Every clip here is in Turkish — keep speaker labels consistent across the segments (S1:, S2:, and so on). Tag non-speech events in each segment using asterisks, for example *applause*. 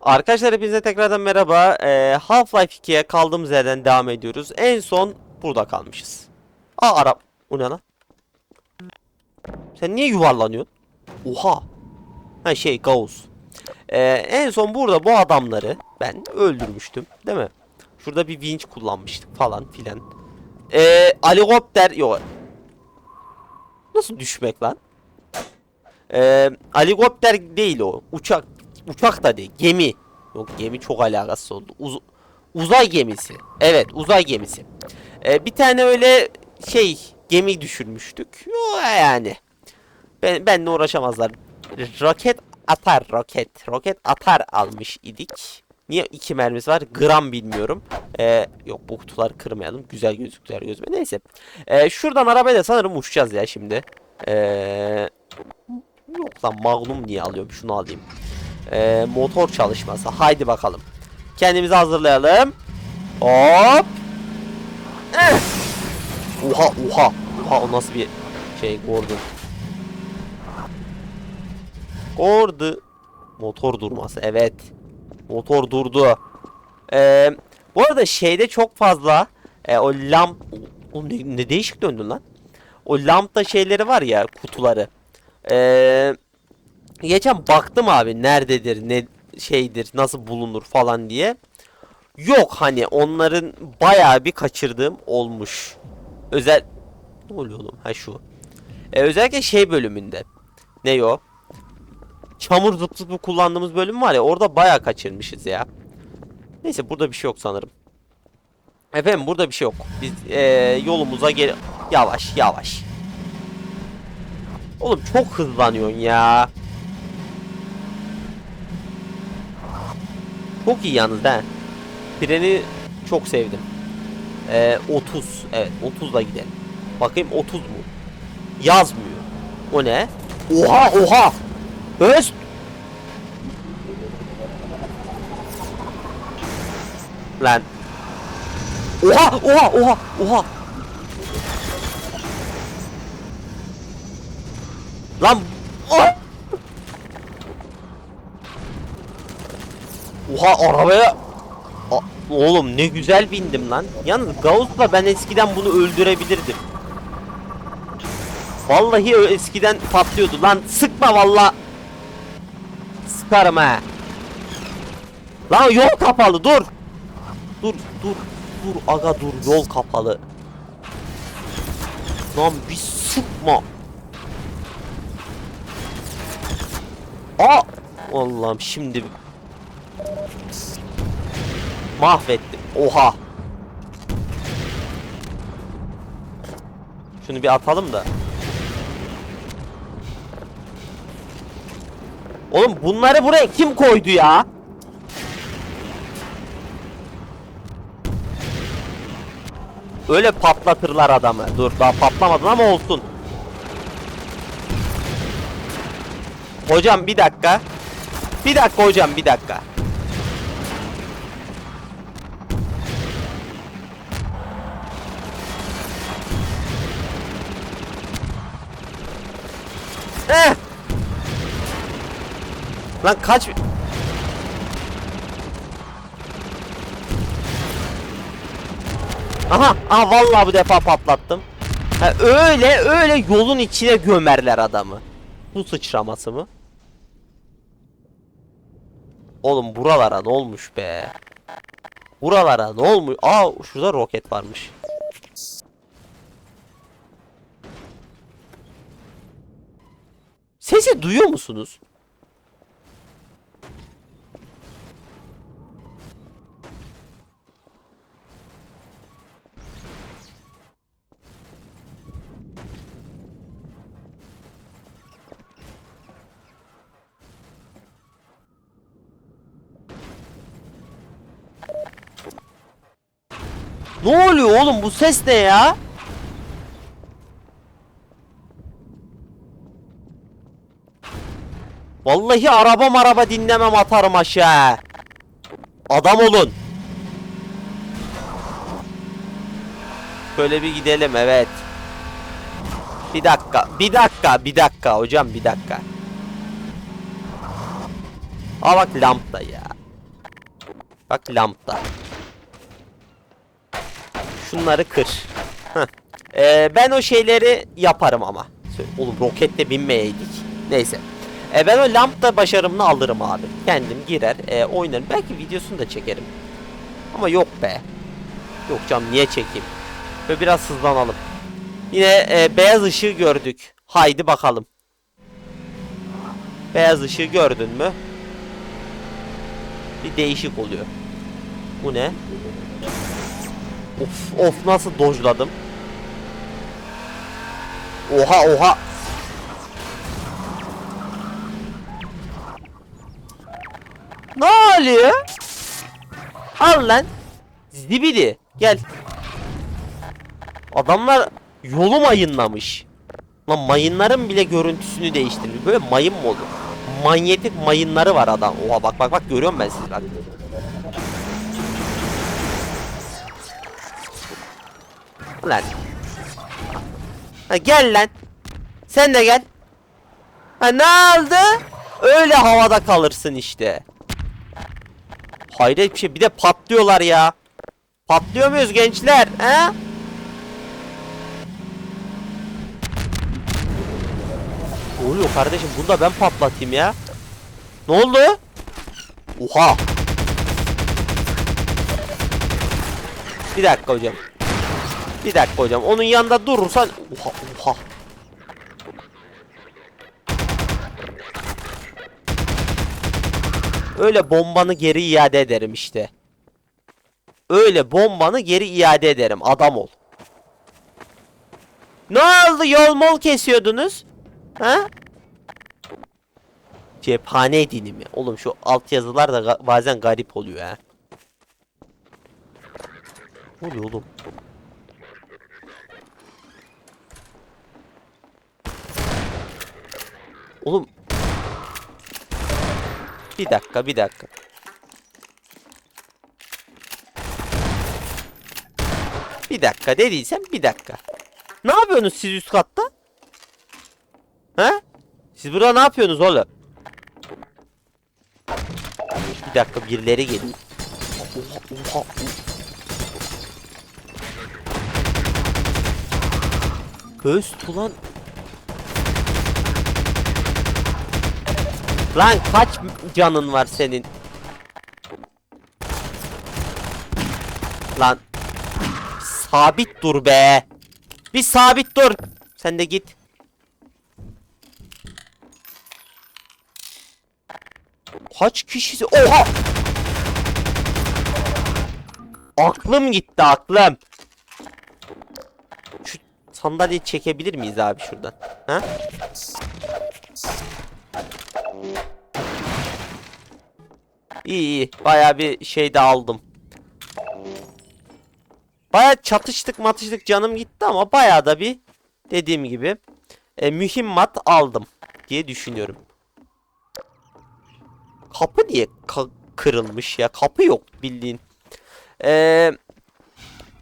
S1: Arkadaşlar hepinize tekrardan merhaba. Ee, Half-Life 2'ye kaldığımız yerden devam ediyoruz. En son burada kalmışız. Aa Arap. O ne lan? Sen niye yuvarlanıyorsun? Oha. Ha şey Gauss. Ee, en son burada bu adamları ben öldürmüştüm. Değil mi? Şurada bir vinç kullanmıştık falan filan. Ee, helikopter yok. Nasıl düşmek lan? Ee, helikopter değil o. Uçak. Uçak da değil. Gemi. Yok gemi çok alakasız oldu. Uz- uzay gemisi. Evet uzay gemisi. Ee, bir tane öyle şey gemi düşürmüştük. Yo, yani. Ben, benle uğraşamazlar. Roket atar roket. Roket atar almış idik. Niye iki mermisi var? Gram bilmiyorum. Ee, yok bu kutuları kırmayalım. Güzel gözüktüler gözüme. Neyse. Ee, şuradan arabayla sanırım uçacağız ya şimdi. Ee, yok lan Magnum niye alıyorum? Şunu alayım. Ee, motor çalışması. Haydi bakalım. Kendimizi hazırlayalım. Hop. Eh. Oha oha. Oha o nasıl bir şey Gordon. Gordon. Motor durması evet. Motor durdu. Ee, bu arada şeyde çok fazla e, o lamp o ne, ne değişik döndün lan. O lambda şeyleri var ya kutuları. Ee, geçen baktım abi nerededir ne şeydir nasıl bulunur falan diye. Yok hani onların bayağı bir kaçırdığım olmuş. Özel ne oluyor oğlum? Ha şu. Ee, özellikle şey bölümünde. Ne o? Çamur zıp zıpı kullandığımız bölüm var ya orada bayağı kaçırmışız ya. Neyse burada bir şey yok sanırım. Efendim burada bir şey yok. Biz ee, yolumuza gel... Yavaş yavaş. Oğlum çok hızlanıyorsun ya. Çok iyi yalnız he. Freni çok sevdim. Ee, 30. Evet 30'la gidelim. Bakayım 30 mu? Yazmıyor. O ne? Oha oha. Öz. Lan. Oha oha oha oha. Lan. Oh! Oha arabaya. A- Oğlum ne güzel bindim lan. Yalnız Gauss'la ben eskiden bunu öldürebilirdim. Vallahi eskiden patlıyordu lan. Sıkma valla. Sıkarım ha. Lan yol kapalı dur. Dur dur dur aga dur yol kapalı. Lan bir sıkma. Aa! Allah'ım şimdi mahvettim. Oha. Şunu bir atalım da. Oğlum bunları buraya kim koydu ya? Öyle patlatırlar adamı. Dur daha patlamadın ama olsun. Hocam bir dakika. Bir dakika hocam bir dakika. Eh! Lan kaç... Aha, aha vallahi bu defa patlattım. Ha, öyle öyle yolun içine gömerler adamı. Bu sıçraması mı? Oğlum buralara ne olmuş be? Buralara ne olmuş? Aa şurada roket varmış. Sesi duyuyor musunuz? Ne oluyor oğlum bu ses ne ya? Vallahi araba araba dinlemem atarım aşağı. Adam olun. Şöyle bir gidelim evet. Bir dakika, bir dakika, bir dakika hocam bir dakika. Aa bak lambda ya. Bak lambda. Şunları kır. Ee, ben o şeyleri yaparım ama. Oğlum roketle binmeyeydik. Neyse. Ee, ben o lambda başarımını alırım abi. Kendim girer e, oynarım. Belki videosunu da çekerim. Ama yok be. Yok canım niye çekeyim? Ve biraz hızlanalım. Yine e, beyaz ışığı gördük. Haydi bakalım. Beyaz ışığı gördün mü? Bir değişik oluyor. Bu ne? Of of nasıl dojladım. Oha oha. Ne oluyor? Al lan. Zibidi. Gel. Adamlar yolu mayınlamış. Lan mayınların bile görüntüsünü değiştirmiş. Böyle mayın mı olur? Manyetik mayınları var adam. Oha bak bak bak görüyorum ben sizi bak. Lan. Ha, gel lan. Sen de gel. Ha ne oldu? Öyle havada kalırsın işte. Hayret bir şey. Bir de patlıyorlar ya. Patlıyor muyuz gençler? He? Oluyor kardeşim? Bunu da ben patlatayım ya. Ne oldu? Oha. Bir dakika hocam. Bir dakika hocam. Onun yanında durursan... Oha oha. Öyle bombanı geri iade ederim işte. Öyle bombanı geri iade ederim. Adam ol. Ne oldu? Yol mol kesiyordunuz? Ha? Cephane dini mi? Oğlum şu altyazılar da bazen garip oluyor ha. Ne oluyor oğlum? Oğlum. Bir dakika, bir dakika. Bir dakika dediysem bir dakika. Ne yapıyorsunuz siz üst katta? He? Siz burada ne yapıyorsunuz oğlum? Bir dakika birileri geliyor. Göz ulan. Lan kaç canın var senin? Lan. Sabit dur be. Bir sabit dur. Sen de git. Kaç kişisi? Oha! Aklım gitti aklım. Şu sandalyeyi çekebilir miyiz abi şuradan? Ha? İyi iyi. Baya bir şey de aldım. Baya çatıştık matıştık canım gitti ama baya da bir dediğim gibi e, mühimmat aldım diye düşünüyorum. Kapı niye ka- kırılmış ya? Kapı yok bildiğin. Ee,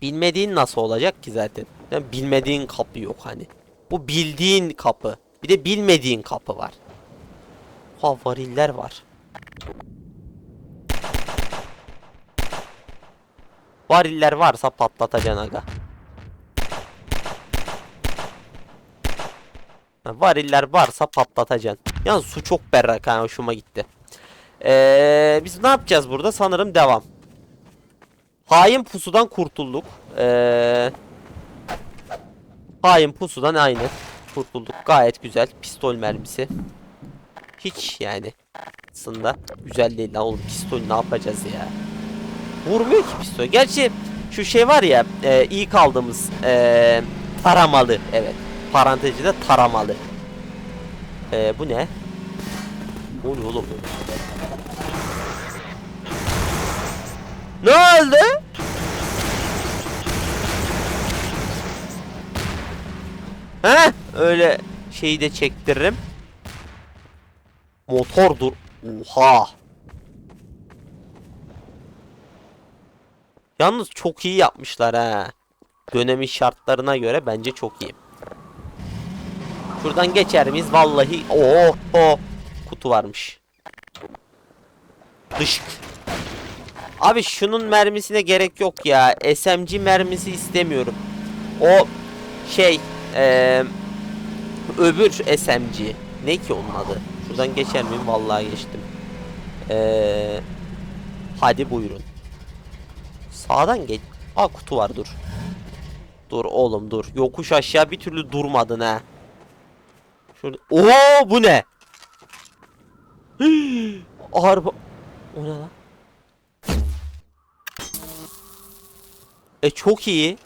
S1: bilmediğin nasıl olacak ki zaten? Yani bilmediğin kapı yok hani. Bu bildiğin kapı. Bir de bilmediğin kapı var. Ha variller var. Variller varsa patlatacaksın aga. Variller varsa patlatacaksın. Yalnız su çok berrak ha hoşuma gitti. Ee, biz ne yapacağız burada? Sanırım devam. Hain pusudan kurtulduk. Ee, hain pusudan aynı. Kurtulduk. Gayet güzel. Pistol mermisi. Hiç yani. Aslında güzel değil lan oğlum. Pistol ne yapacağız ya? Vurmuyor ki pistol. Gerçi şu şey var ya e, ilk aldığımız e, taramalı. Evet. Parantezinde taramalı. E, bu ne? Ne oluyor oğlum? Ne oldu? He? Öyle şeyi de çektiririm. Motor dur. Oha. Yalnız çok iyi yapmışlar ha. Dönemin şartlarına göre bence çok iyi. Şuradan geçer miyiz? Vallahi o o kutu varmış. Dışık. Abi şunun mermisine gerek yok ya. SMG mermisi istemiyorum. O şey eee öbür SMG. Ne ki onun adı? Şuradan geçer miyim? Vallahi geçtim. Eee hadi buyurun. Sağdan geç. Aa kutu var dur. Dur oğlum dur. Yokuş aşağı bir türlü durmadın ha. Şurada. Oo bu ne? Hii, *gasps* Araba. O ne lan? E çok iyi.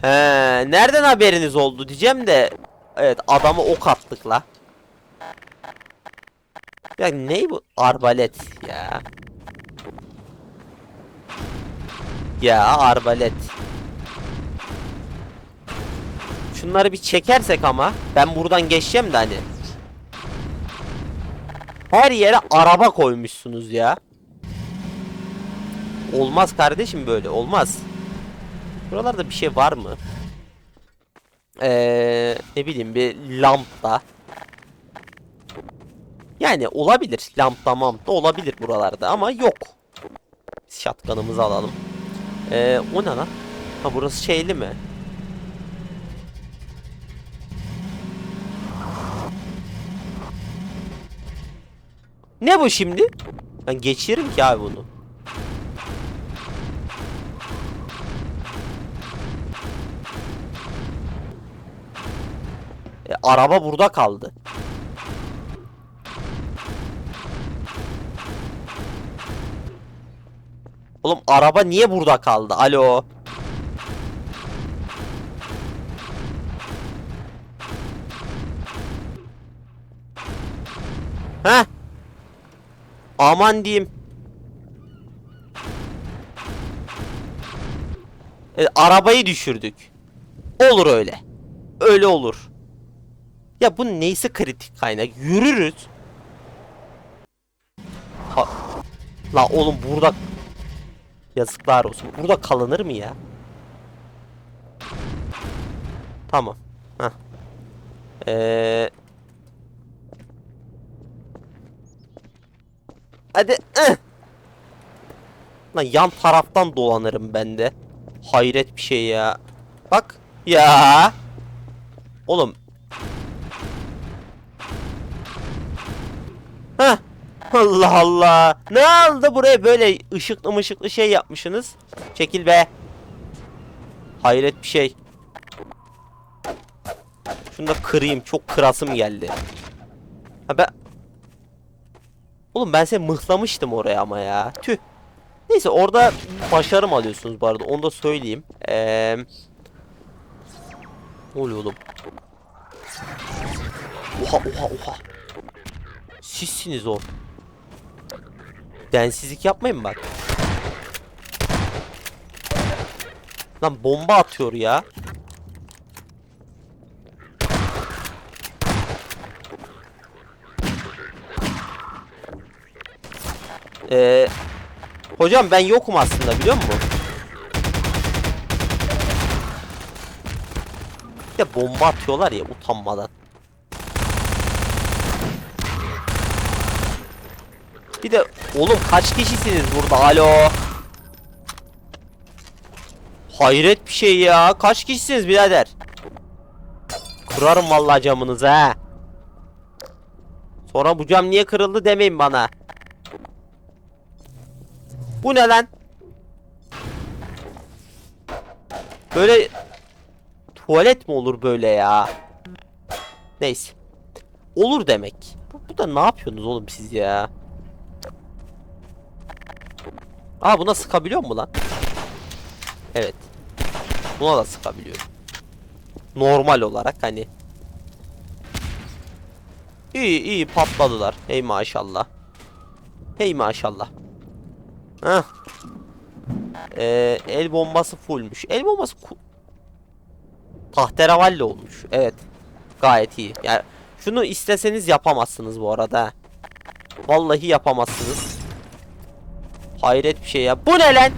S1: He, nereden haberiniz oldu diyeceğim de evet adamı ok attık la. Ya ne bu arbalet ya. Ya arbalet. Şunları bir çekersek ama ben buradan geçeceğim de hani. Her yere araba koymuşsunuz ya. Olmaz kardeşim böyle olmaz. Buralarda bir şey var mı? Ee, ne bileyim bir lambda. Yani olabilir. Lambda mamda olabilir buralarda ama yok. Şatkanımızı alalım. Ee, o ne lan? Ha burası şeyli mi? Ne bu şimdi? Ben geçiririm ki abi bunu. E, araba burada kaldı. Araba niye burada kaldı? Alo. Heh. Aman diyeyim. E, arabayı düşürdük. Olur öyle. Öyle olur. Ya bu neyse kritik kaynak. Yürürüz. Ha. La oğlum burada yazıklar olsun. Burada kalınır mı ya? Tamam. Heh. Ee... Hadi. ıh! Lan yan taraftan dolanırım ben de. Hayret bir şey ya. Bak. Ya. Oğlum. Heh. Allah Allah. Ne oldu buraya böyle ışıklı mışıklı şey yapmışsınız? Çekil be. Hayret bir şey. Şunu da kırayım. Çok kırasım geldi. Ha ben... Oğlum ben seni mıhlamıştım oraya ama ya. Tüh. Neyse orada başarım alıyorsunuz bu arada. Onu da söyleyeyim. Eee... Ne oluyor oğlum? Oha oha oha. Sizsiniz o. Densizlik yapmayın bak. Lan bomba atıyor ya. Ee, hocam ben yokum aslında biliyor musun? Bir de bomba atıyorlar ya utanmadan. Bir de oğlum kaç kişisiniz burada? Alo. Hayret bir şey ya. Kaç kişisiniz birader? Kırarım vallahi camınızı ha. Sonra bu cam niye kırıldı demeyin bana. Bu ne lan? Böyle tuvalet mi olur böyle ya? Neyse. Olur demek. Bu, bu da ne yapıyorsunuz oğlum siz ya? Aa buna sıkabiliyor mu lan? Evet. Buna da sıkabiliyorum. Normal olarak hani. İyi iyi patladılar. Hey maşallah. Hey maşallah. Heh. Ee, el bombası fullmüş. El bombası tahterevalli olmuş. Evet. Gayet iyi. Yani şunu isteseniz yapamazsınız bu arada. Vallahi yapamazsınız. Hayret bir şey ya. Bu ne lan?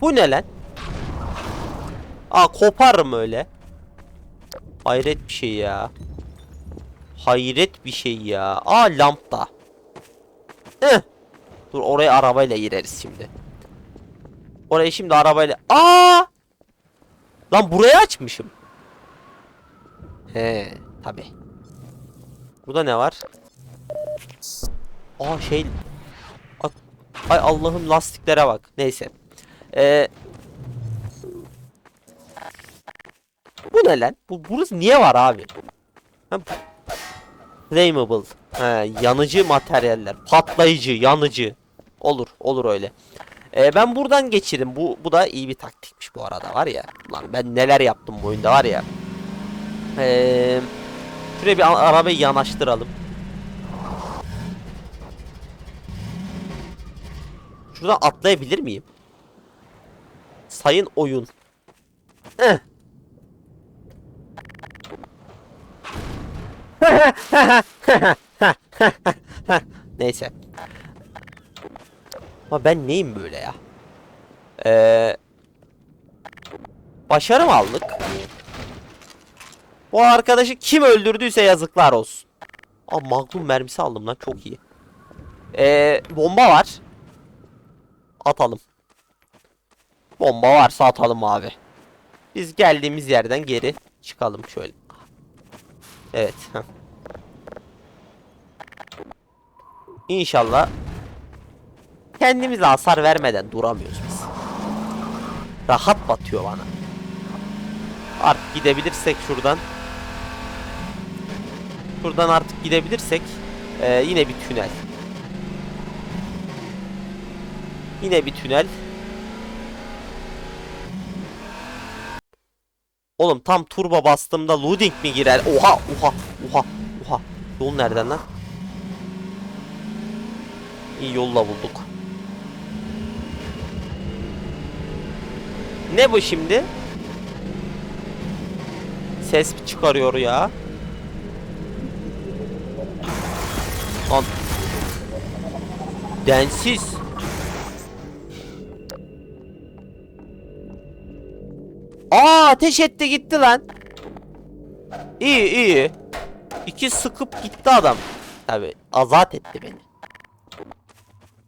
S1: Bu ne lan? Aa koparım öyle. Hayret bir şey ya. Hayret bir şey ya. Aa lamp Heh. Dur oraya arabayla gireriz şimdi. Oraya şimdi arabayla... Aa! Lan burayı açmışım. He, tabi. Burada ne var? Aa şey... Ay Allah'ım lastiklere bak. Neyse. Ee... Bu ne lan? Bu burası niye var abi? Ha, Flammable. He, yanıcı materyaller. Patlayıcı, yanıcı. Olur, olur öyle. Ee, ben buradan geçirim. Bu bu da iyi bir taktikmiş bu arada var ya. Lan ben neler yaptım bu oyunda var ya. Ee, şuraya bir arabayı yanaştıralım. Şuradan atlayabilir miyim? Sayın oyun. Eh. *laughs* Neyse. Ama ben neyim böyle ya? Ee, başarı mı aldık? Bu arkadaşı kim öldürdüyse yazıklar olsun. Aa magnum mermisi aldım lan çok iyi. Ee, bomba var. Atalım. Bomba varsa atalım abi. Biz geldiğimiz yerden geri çıkalım şöyle. Evet. İnşallah kendimize hasar vermeden duramıyoruz biz. Rahat batıyor bana. Artık gidebilirsek şuradan. Şuradan artık gidebilirsek ee, yine bir tünel. Yine bir tünel. Oğlum tam turbo bastığımda loading mi girer? Oha oha oha oha. Yol nereden lan? İyi yolla bulduk. Ne bu şimdi? Ses çıkarıyor ya. Lan. Densiz. Aa ateş etti gitti lan. İyi iyi. İki sıkıp gitti adam. Tabi azat etti beni.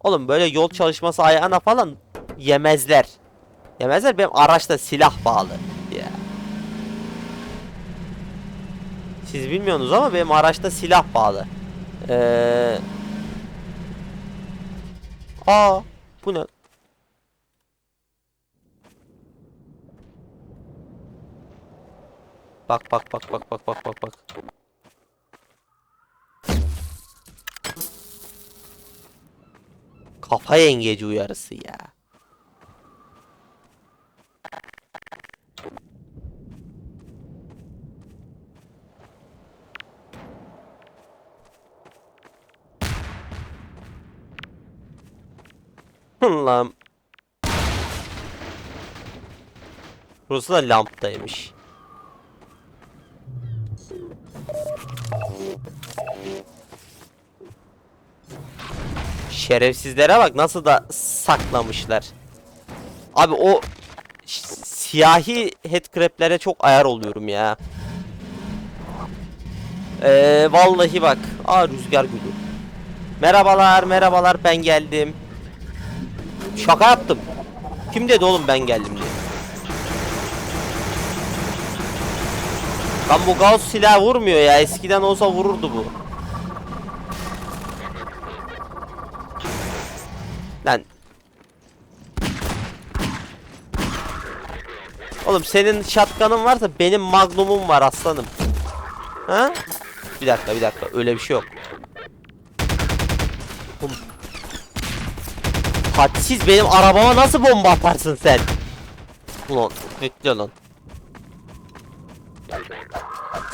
S1: Oğlum böyle yol çalışması ayağına falan yemezler. Yemezler benim araçta silah bağlı. Ya. Siz bilmiyorsunuz ama benim araçta silah bağlı. Ee... Aa, bu ne? Bak bak bak bak bak bak bak bak. Kafa yengeci uyarısı ya. Lan. Burası da lamptaymış. Şerefsizlere bak nasıl da saklamışlar. Abi o siyahi headcrab'lere çok ayar oluyorum ya. Ee, vallahi bak. Aa rüzgar gülü. Merhabalar merhabalar ben geldim. Şaka yaptım. Kim dedi oğlum ben geldim diye. Lan bu Gauss silah vurmuyor ya. Eskiden olsa vururdu bu. Lan. Oğlum senin şatkanın varsa benim magnumum var aslanım. Ha? Bir dakika bir dakika öyle bir şey yok. Oğlum. Hadsiz benim arabama nasıl bomba atarsın sen? Ulan bekle lan.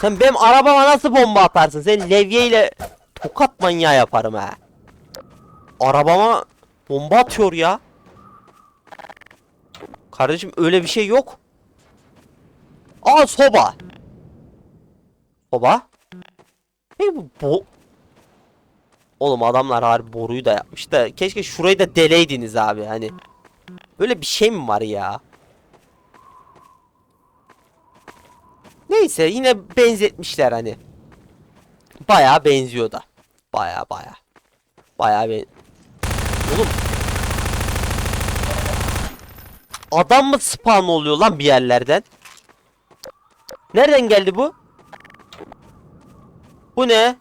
S1: Sen benim arabama nasıl bomba atarsın? Sen levyeyle tokat manyağı yaparım ha. Arabama bomba atıyor ya. Kardeşim öyle bir şey yok. Aa soba. Soba. Peki bu bo Oğlum adamlar harbi boruyu da yapmış da keşke şurayı da deleydiniz abi hani. Böyle bir şey mi var ya? Neyse yine benzetmişler hani. Bayağı benziyor da. Bayağı bayağı. Bayağı ben... Oğlum. Adam mı spawn oluyor lan bir yerlerden? Nereden geldi bu? Bu ne?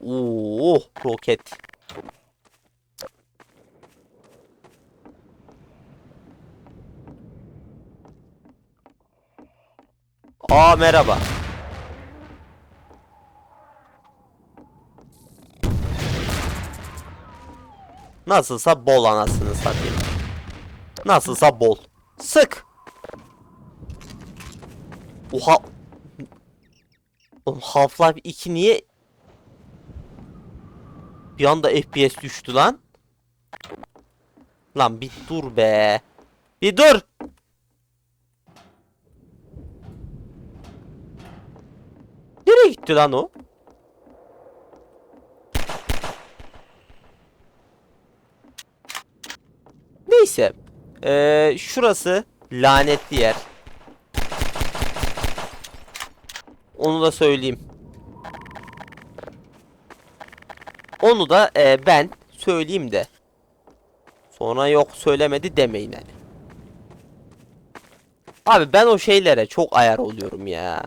S1: Oo, roket. Aa merhaba. Nasılsa bol anasını satayım. Nasılsa bol. Sık. Oha. Oğlum Half-Life 2 niye bir anda FPS düştü lan? Lan bir dur be. Bir dur. Nereye gitti lan o? Neyse. Ee, şurası lanetli yer. Onu da söyleyeyim. Onu da e, ben söyleyeyim de. Sonra yok söylemedi demeyin hani. Abi ben o şeylere çok ayar oluyorum ya.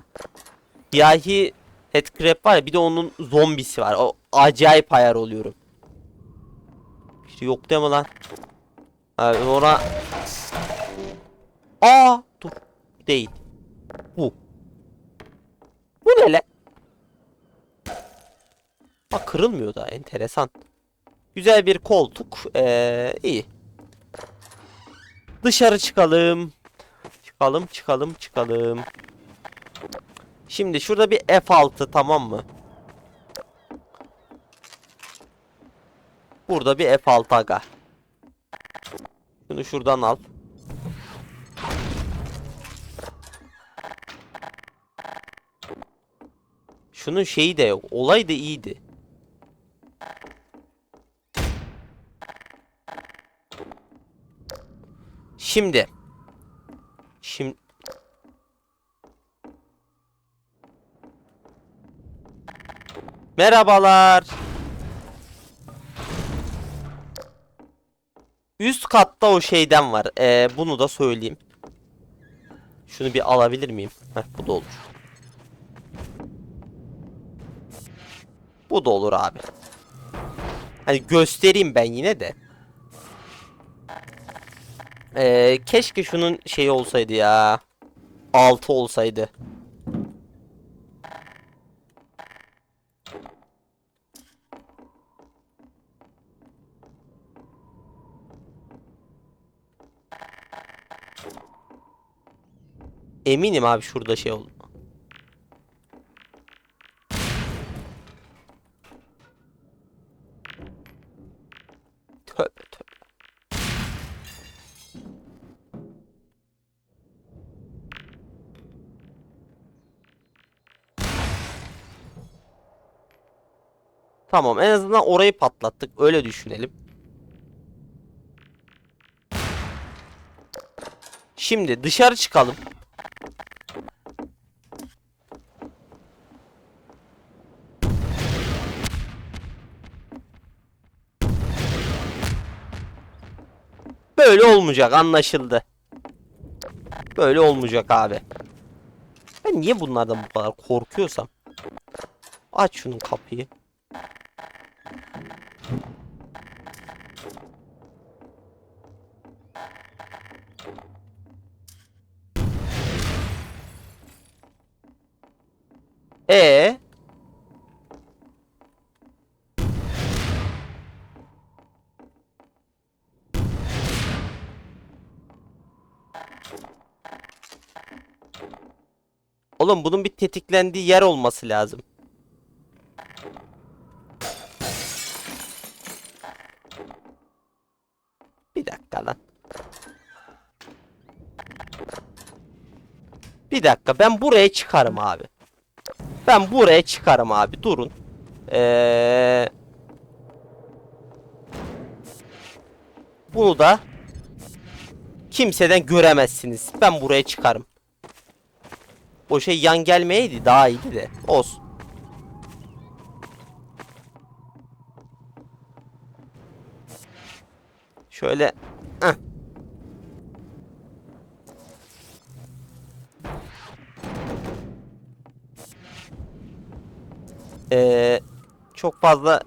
S1: Yahi Headcrab var ya bir de onun zombisi var. O acayip ayar oluyorum. İşte yok deme lan. Abi ona... Aa dur. Değil. Bu. Bu ne lan? Bak kırılmıyor da enteresan. Güzel bir koltuk. Ee, iyi. Dışarı çıkalım. Çıkalım çıkalım çıkalım. Şimdi şurada bir F6 tamam mı? Burada bir F6 aga. Şunu şuradan al. Şunun şeyi de yok. Olay da iyiydi. Şimdi. Şimdi. Merhabalar. Üst katta o şeyden var. Ee, bunu da söyleyeyim. Şunu bir alabilir miyim? Heh, bu da olur. Bu da olur abi. Hani göstereyim ben yine de. Ee, keşke şunun şeyi olsaydı ya. 6 olsaydı. Eminim abi şurada şey oldu. Tövbe tövbe. Tamam en azından orayı patlattık öyle düşünelim. Şimdi dışarı çıkalım. Böyle olmayacak anlaşıldı. Böyle olmayacak abi. Ben niye bunlardan bu kadar korkuyorsam? Aç şunun kapıyı. E Oğlum bunun bir tetiklendiği yer olması lazım. Bir dakika lan. Bir dakika ben buraya çıkarım abi. Ben buraya çıkarım abi durun. Ee... Bunu da kimseden göremezsiniz. Ben buraya çıkarım. O şey yan gelmeyeydi daha iyiydi de. Olsun. Şöyle. Heh. Ee, çok fazla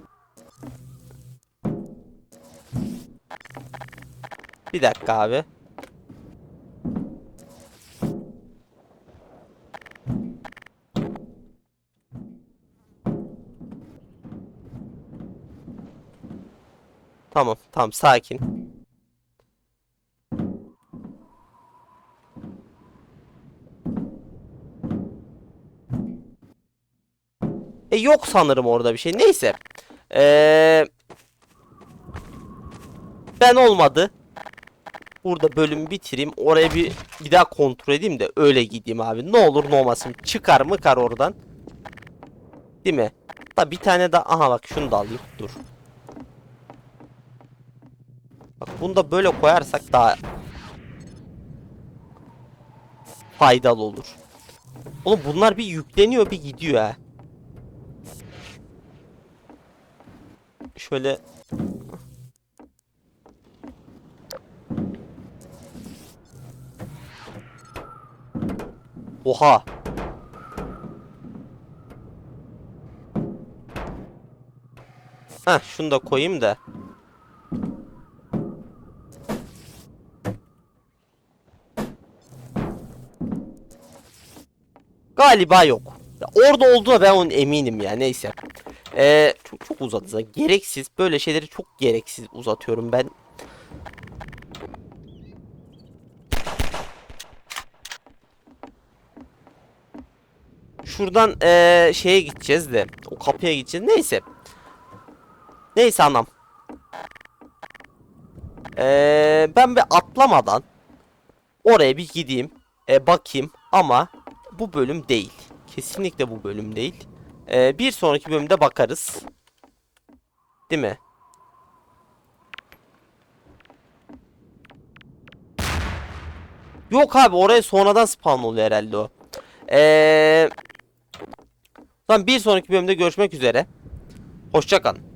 S1: Bir dakika abi. Tamam, tamam sakin. E yok sanırım orada bir şey. Neyse. Ee, ben olmadı. Burada bölümü bitireyim. Oraya bir bir daha kontrol edeyim de öyle gideyim abi. Ne olur ne olmasın. Çıkar mı kar oradan. Değil mi? Da bir tane daha. Aha bak şunu da alayım. Dur. Bak bunu da böyle koyarsak daha faydalı olur. Oğlum bunlar bir yükleniyor bir gidiyor ha. Şöyle Oha. Heh şunu da koyayım da. Galiba yok. Orada olduğuna ben onun eminim ya neyse. Ee, çok, çok uzadı. Gereksiz. Böyle şeyleri çok gereksiz uzatıyorum ben. Şuradan eee, şeye gideceğiz de. O kapıya gideceğiz. Neyse. Neyse anam. Eee, ben bir atlamadan oraya bir gideyim. E, bakayım ama bu bölüm değil. Kesinlikle bu bölüm değil. Eee, bir sonraki bölümde bakarız. Değil mi? Yok abi oraya sonradan spawn oluyor herhalde o. Eee... Tamam bir sonraki bölümde görüşmek üzere. Hoşçakalın.